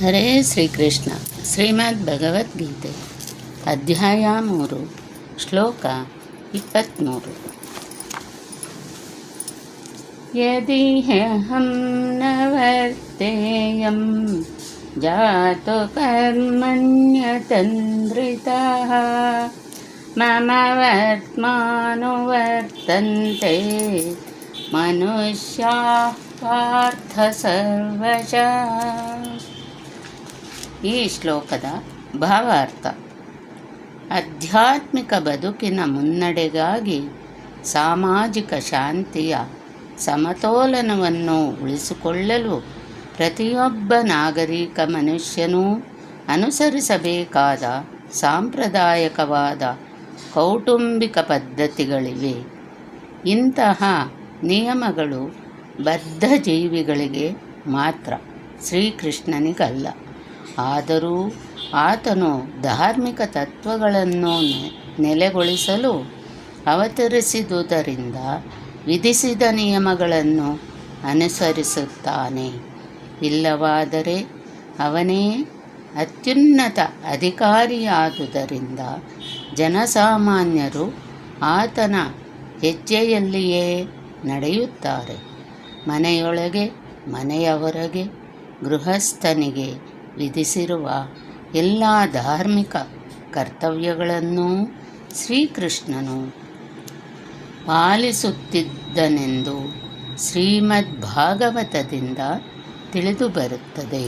ಹರೇ ಶ್ರೀಕೃಷ್ಣ ಶ್ರೀಮದ್ ಭಗವದ್ಗೀತೆ ಅಧ್ಯಾಯ ಮೂರು ಶ್ಲೋಕ ಇಪ್ಪತ್ತ್ಮೂರು ಯದಿ ಹ್ಯಹಂ ನ ವರ್ತೇಯಂ ಜಾತು ಕರ್ಮಣ್ಯತಂದ್ರಿತಃ ಮಮ ವರ್ತ್ಮಾನುವರ್ತಂತೆ ಮನುಷ್ಯಾಃ ಪಾರ್ಥ ಸರ್ವಶಃ ಈ ಶ್ಲೋಕದ ಭಾವಾರ್ಥ. ಆಧ್ಯಾತ್ಮಿಕ ಬದುಕಿನ ಮುನ್ನಡೆಗಾಗಿ ಸಾಮಾಜಿಕ ಶಾಂತಿಯ ಸಮತೋಲನವನ್ನು ಉಳಿಸಿಕೊಳ್ಳಲು ಪ್ರತಿಯೊಬ್ಬ ನಾಗರಿಕ ಮನುಷ್ಯನೂ ಅನುಸರಿಸಬೇಕಾದ ಸಾಂಪ್ರದಾಯಿಕವಾದ ಕೌಟುಂಬಿಕ ಪದ್ಧತಿಗಳಿವೆ. ಇಂತಹ ನಿಯಮಗಳು ಬದ್ಧ ಜೀವಿಗಳಿಗೆ ಮಾತ್ರ ಶ್ರೀಕೃಷ್ಣನಿಗಲ್ಲ. ಆದರೂ ಆತನು ಧಾರ್ಮಿಕ ತತ್ವಗಳನ್ನು ನೆಲೆಗೊಳಿಸಲು ಅವತರಿಸಿದುದರಿಂದ ವಿಧಿಸಿದ ನಿಯಮಗಳನ್ನು ಅನುಸರಿಸುತ್ತಾನೆ. ಇಲ್ಲವಾದರೆ ಅವನೇ ಅತ್ಯುನ್ನತ ಅಧಿಕಾರಿಯಾದುದರಿಂದ ಜನಸಾಮಾನ್ಯರು ಆತನ ಹೆಜ್ಜೆಯಲ್ಲಿಯೇ ನಡೆಯುತ್ತಾರೆ. ಮನೆಯೊಳಗೆ, ಮನೆಯ ಹೊರಗೆ, ಗೃಹಸ್ಥನಿಗೆ ವಿಧಿಸಿರುವ ಎಲ್ಲ ಧಾರ್ಮಿಕ ಕರ್ತವ್ಯಗಳನ್ನೂ ಶ್ರೀಕೃಷ್ಣನು ಪಾಲಿಸುತ್ತಿದ್ದನೆಂದು ಶ್ರೀಮದ್ ಭಾಗವತದಿಂದ ತಿಳಿದುಬರುತ್ತದೆ